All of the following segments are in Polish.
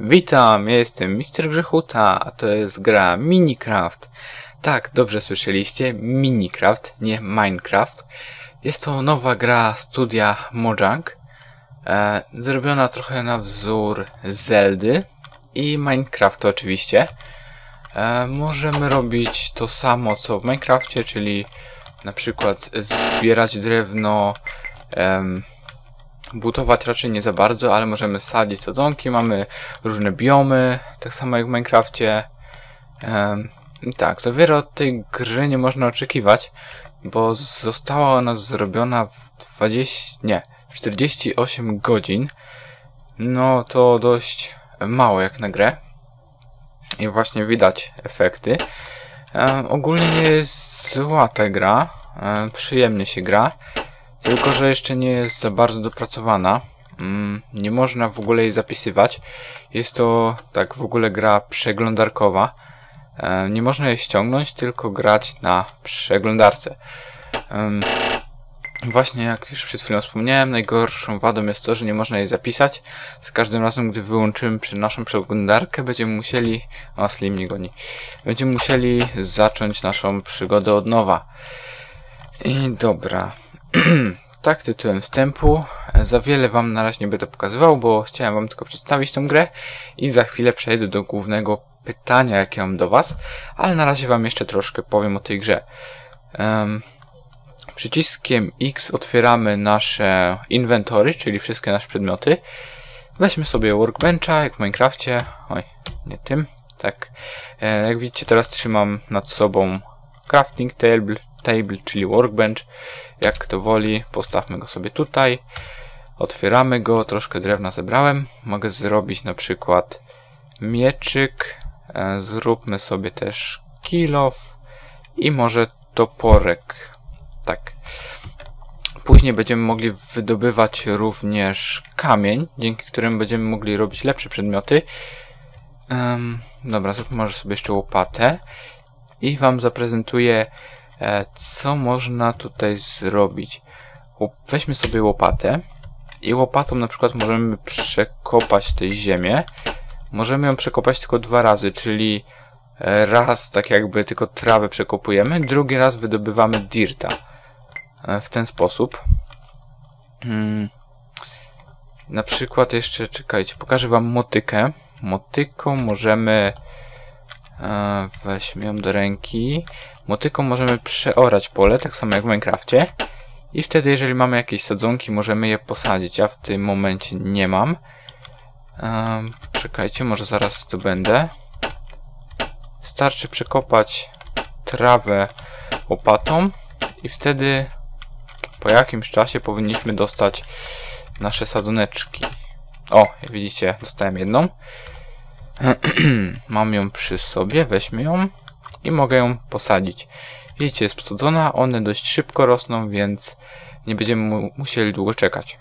Witam, ja jestem Mister Grzechuta, a to jest gra Minecraft. Tak, dobrze słyszeliście, Minecraft, nie Minecraft. Jest to nowa gra studia Mojang, e, zrobiona trochę na wzór Zeldy i Minecraftu oczywiście. E, możemy robić to samo co w Minecrafcie, czyli na przykład zbierać drewno, em, budować raczej nie za bardzo, ale możemy sadzić sadzonki, mamy różne biomy, tak samo jak w Minecrafcie. I tak, za wiele od tej gry nie można oczekiwać, bo została ona zrobiona w 20, nie, w 48 godzin. No to dość mało jak na grę. I właśnie widać efekty. Ogólnie nie jest zła ta gra, przyjemnie się gra. Tylko, że jeszcze nie jest za bardzo dopracowana. Mm, nie można w ogóle jej zapisywać. Jest to tak w ogóle gra przeglądarkowa. E, nie można jej ściągnąć, tylko grać na przeglądarce. Właśnie jak już przed chwilą wspomniałem, najgorszą wadą jest to, że nie można jej zapisać. Z każdym razem, gdy wyłączymy naszą przeglądarkę, będziemy musieli... O, Slim nie goni. Będziemy musieli zacząć naszą przygodę od nowa. I dobra. tak tytułem wstępu. Za wiele wam na razie nie będę pokazywał, bo chciałem wam tylko przedstawić tą grę i za chwilę przejdę do głównego pytania, jakie mam do was, ale na razie wam jeszcze troszkę powiem o tej grze. Em, przyciskiem X otwieramy nasze inwentory, czyli wszystkie nasze przedmioty. Weźmy sobie workbencha, jak w Minecrafcie. Oj, nie tym. Tak. E, jak widzicie, teraz trzymam nad sobą crafting table, table, czyli workbench. Jak kto woli, postawmy go sobie tutaj. Otwieramy go, troszkę drewna zebrałem. Mogę zrobić na przykład mieczyk. E, zróbmy sobie też kilof i może toporek. Tak. Później będziemy mogli wydobywać również kamień, dzięki którym będziemy mogli robić lepsze przedmioty. Em, dobra, zróbmy może sobie jeszcze łopatę i Wam zaprezentuję, co można tutaj zrobić. Weźmy sobie łopatę i łopatą na przykład możemy przekopać tę ziemię. Możemy ją przekopać tylko dwa razy, czyli e, raz tak jakby tylko trawę przekopujemy, drugi raz wydobywamy dirta. E, w ten sposób. Mm. Na przykład jeszcze, czekajcie, pokażę wam motykę. Motyką możemy... Weźmy ją do ręki. Motyką możemy przeorać pole, tak samo jak w Minecrafcie. I wtedy, jeżeli mamy jakieś sadzonki, możemy je posadzić. Ja w tym momencie nie mam. Czekajcie, może zaraz to będę. Starczy przekopać trawę łopatą i wtedy po jakimś czasie powinniśmy dostać nasze sadzoneczki. O, jak widzicie, dostałem jedną. Mam ją przy sobie, weźmy ją i mogę ją posadzić. Widzicie, jest posadzona, one dość szybko rosną, więc nie będziemy mu musieli długo czekać.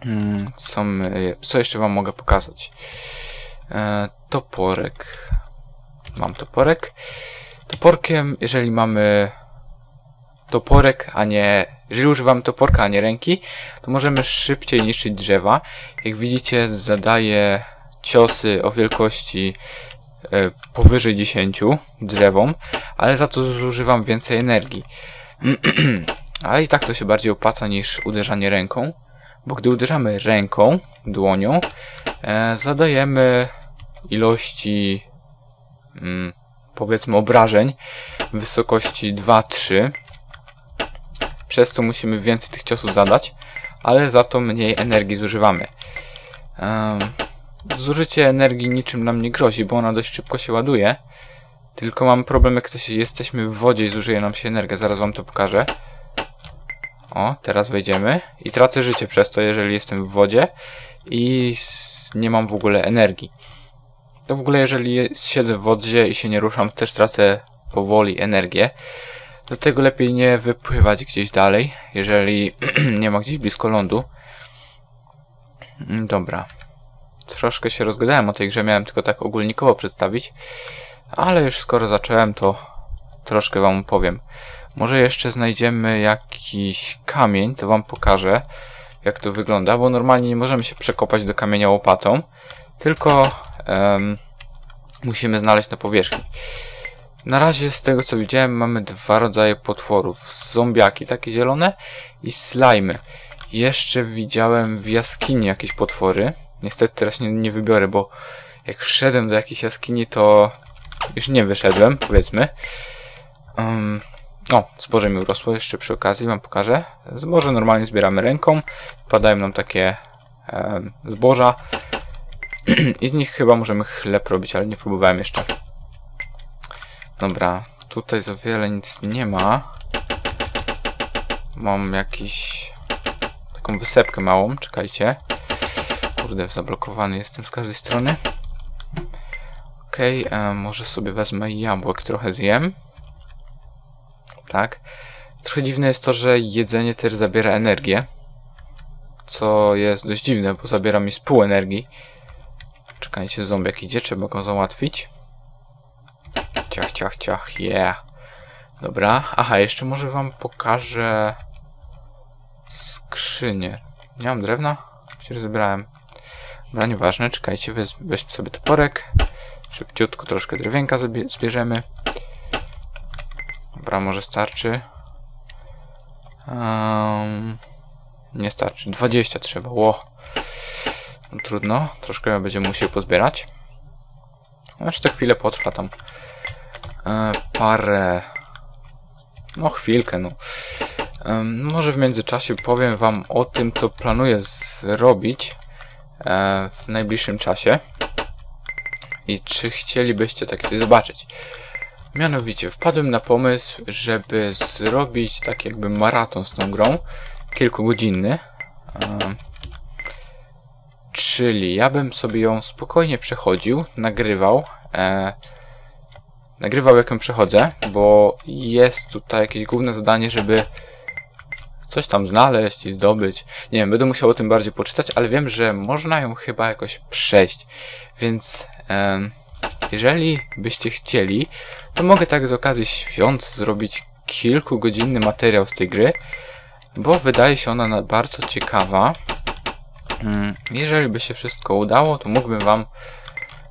Mm, Co, my, co jeszcze wam mogę pokazać? E, toporek. Mam toporek. Toporkiem, jeżeli mamy toporek, a nie... Jeżeli używamy toporka, a nie ręki, to możemy szybciej niszczyć drzewa. Jak widzicie, zadaje ciosy o wielkości e, powyżej 10 drzewom, ale za to zużywam więcej energii. ale i tak to się bardziej opłaca niż uderzanie ręką, bo gdy uderzamy ręką, dłonią, e, zadajemy ilości mm, powiedzmy obrażeń wysokości 2-3 przez co musimy więcej tych ciosów zadać, ale za to mniej energii zużywamy. Um, zużycie energii niczym nam nie grozi, bo ona dość szybko się ładuje. Tylko mam problem, jak jesteśmy w wodzie i zużyje nam się energia. Zaraz wam to pokażę. O, teraz wejdziemy. I tracę życie przez to, jeżeli jestem w wodzie i nie mam w ogóle energii. To w ogóle, jeżeli je- siedzę w wodzie i się nie ruszam, też tracę powoli energię. Dlatego lepiej nie wypływać gdzieś dalej, jeżeli nie ma gdzieś blisko lądu. Mm, Dobra. Troszkę się rozgadałem o tej grze, miałem tylko tak ogólnikowo przedstawić. Ale już skoro zacząłem, to troszkę wam powiem. Może jeszcze znajdziemy jakiś kamień, to wam pokażę jak to wygląda, bo normalnie nie możemy się przekopać do kamienia łopatą, tylko em, musimy znaleźć na powierzchni. Na razie z tego co widziałem mamy dwa rodzaje potworów. Zombiaki takie zielone i slimy. Jeszcze widziałem w jaskini jakieś potwory. Niestety teraz nie, nie wybiorę, bo jak wszedłem do jakiejś jaskini to już nie wyszedłem, powiedzmy. Um, o, zboże mi urosło jeszcze przy okazji, wam pokażę. Zboże normalnie zbieramy ręką. Padają nam takie em, zboża. I z nich chyba możemy chleb robić, ale nie próbowałem jeszcze. Dobra, tutaj za wiele nic nie ma. Mam jakiś... taką wysepkę małą, czekajcie. Kurde, zablokowany jestem z każdej strony. Okej, okay, może sobie wezmę jabłek, trochę zjem. Tak. Trochę dziwne jest to, że jedzenie też zabiera energię. Co jest dość dziwne, bo zabiera mi z pół energii. Czekajcie, zombiak idzie, trzeba go załatwić. Ciach, ciach, ciach, yeah. Dobra, aha, jeszcze może wam pokażę skrzynię. Nie mam drewna? Przecież zebrałem. Dobra, nieważne, czekajcie, weź, weźmy sobie toporek. Szybciutko troszkę drewienka zbierzemy. Dobra, może starczy. Um, nie starczy, 20 trzeba, ło. No, trudno, troszkę będziemy musieli pozbierać. Znaczy to chwilę potrwa tam. E, parę... No chwilkę, no. Może w międzyczasie powiem wam o tym, co planuję zrobić w najbliższym czasie. I czy chcielibyście tak coś zobaczyć. Mianowicie, wpadłem na pomysł, żeby zrobić tak jakby maraton z tą grą. Kilkugodzinny. E, czyli ja bym sobie ją spokojnie przechodził, nagrywał. E, nagrywał jak ją przechodzę, bo jest tutaj jakieś główne zadanie, żeby coś tam znaleźć i zdobyć. Nie wiem, będę musiał o tym bardziej poczytać, ale wiem, że można ją chyba jakoś przejść. Więc jeżeli byście chcieli, to mogę tak z okazji świąt zrobić kilkugodzinny materiał z tej gry, bo wydaje się ona bardzo ciekawa. Mm, jeżeli by się wszystko udało, to mógłbym wam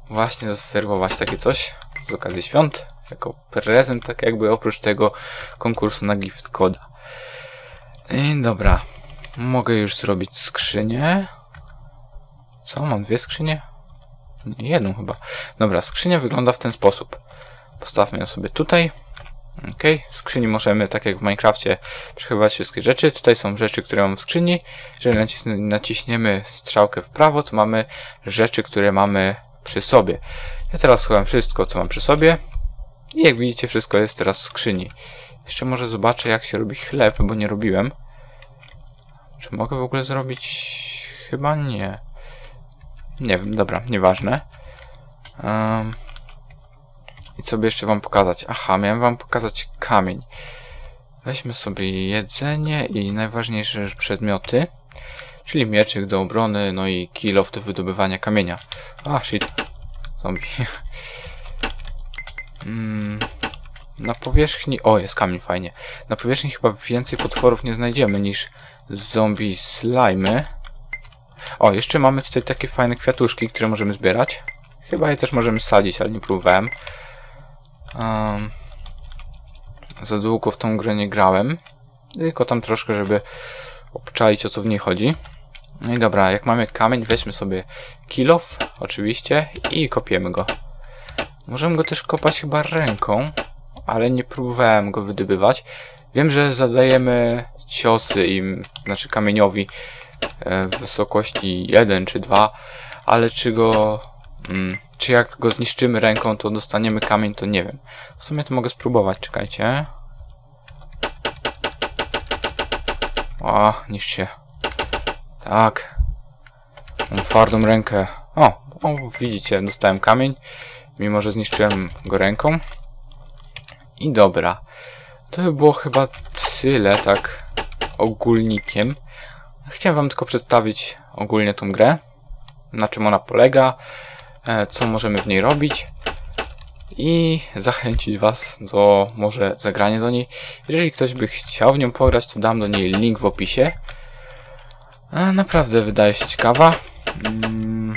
właśnie zaserwować takie coś z okazji świąt, jako prezent, tak jakby oprócz tego konkursu na gift coda. I dobra, mogę już zrobić skrzynię. Co, mam dwie skrzynie? Nie, jedną chyba. Dobra, skrzynia wygląda w ten sposób. Postawmy ją sobie tutaj. Ok, w skrzyni możemy, tak jak w Minecrafcie, przechowywać wszystkie rzeczy. Tutaj są rzeczy, które mam w skrzyni. Jeżeli naciśniemy strzałkę w prawo, to mamy rzeczy, które mamy przy sobie. Ja teraz schowam wszystko, co mam przy sobie. I jak widzicie, wszystko jest teraz w skrzyni. Jeszcze może zobaczę, jak się robi chleb, bo nie robiłem. Czy mogę w ogóle zrobić? Chyba nie. Nie wiem, dobra, nieważne. Um, I co by jeszcze wam pokazać? Aha, miałem wam pokazać kamień. Weźmy sobie jedzenie i najważniejsze przedmioty. Czyli mieczyk do obrony, no i kilof do wydobywania kamienia. A, shit. Zombie. mm, na powierzchni... O, jest kamień, fajnie. Na powierzchni chyba więcej potworów nie znajdziemy niż zombie slimy. O, jeszcze mamy tutaj takie fajne kwiatuszki, które możemy zbierać. Chyba je też możemy sadzić, ale nie próbowałem. Um, za długo w tą grę nie grałem. Tylko tam troszkę, żeby obczaić o co w niej chodzi. No i dobra, jak mamy kamień, weźmy sobie kilof, oczywiście, i kopiemy go. Możemy go też kopać chyba ręką, ale nie próbowałem go wydobywać. Wiem, że zadajemy ciosy im, znaczy kamieniowi e, w wysokości 1 czy 2, ale czy go, mm, czy jak go zniszczymy ręką, to dostaniemy kamień, to nie wiem. W sumie to mogę spróbować, czekajcie. O, niszcz się. Tak. Mam twardą rękę. O, o, widzicie, dostałem kamień, mimo że zniszczyłem go ręką. I dobra. To by było chyba tyle, tak ogólnikiem. Chciałem wam tylko przedstawić ogólnie tą grę, na czym ona polega, e, co możemy w niej robić i zachęcić was do może zagrania do niej. Jeżeli ktoś by chciał w nią pograć, to dam do niej link w opisie. A naprawdę wydaje się ciekawa. Mm.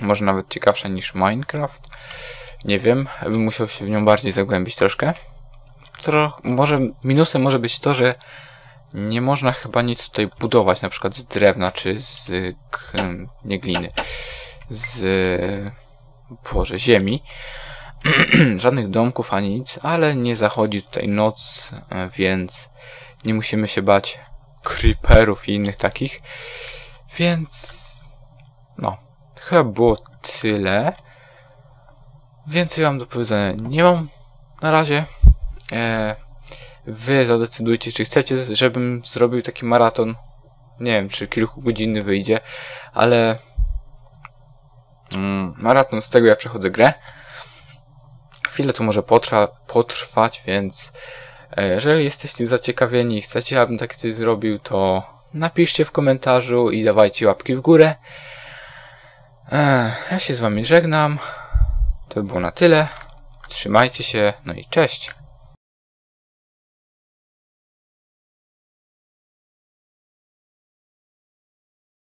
Może nawet ciekawsza niż Minecraft. Nie wiem, bym musiał się w nią bardziej zagłębić troszkę. Tro może minusem może być to, że nie można chyba nic tutaj budować, na przykład z drewna czy z k, nie gliny, z Boże, ziemi. Żadnych domków ani nic, ale nie zachodzi tutaj noc, e, więc nie musimy się bać creeperów i innych takich. Więc no, chyba było tyle. Więcej wam do powiedzenia nie mam na razie. E, wy zadecydujcie, czy chcecie, żebym zrobił taki maraton. Nie wiem, czy kilkugodzinny wyjdzie, ale mm, maraton z tego ja przechodzę grę. Chwilę to może potrwa, potrwać, więc e, jeżeli jesteście zaciekawieni i chcecie, abym takie coś zrobił, to napiszcie w komentarzu i dawajcie łapki w górę. E, ja się z wami żegnam. To by było na tyle. Trzymajcie się, no i cześć.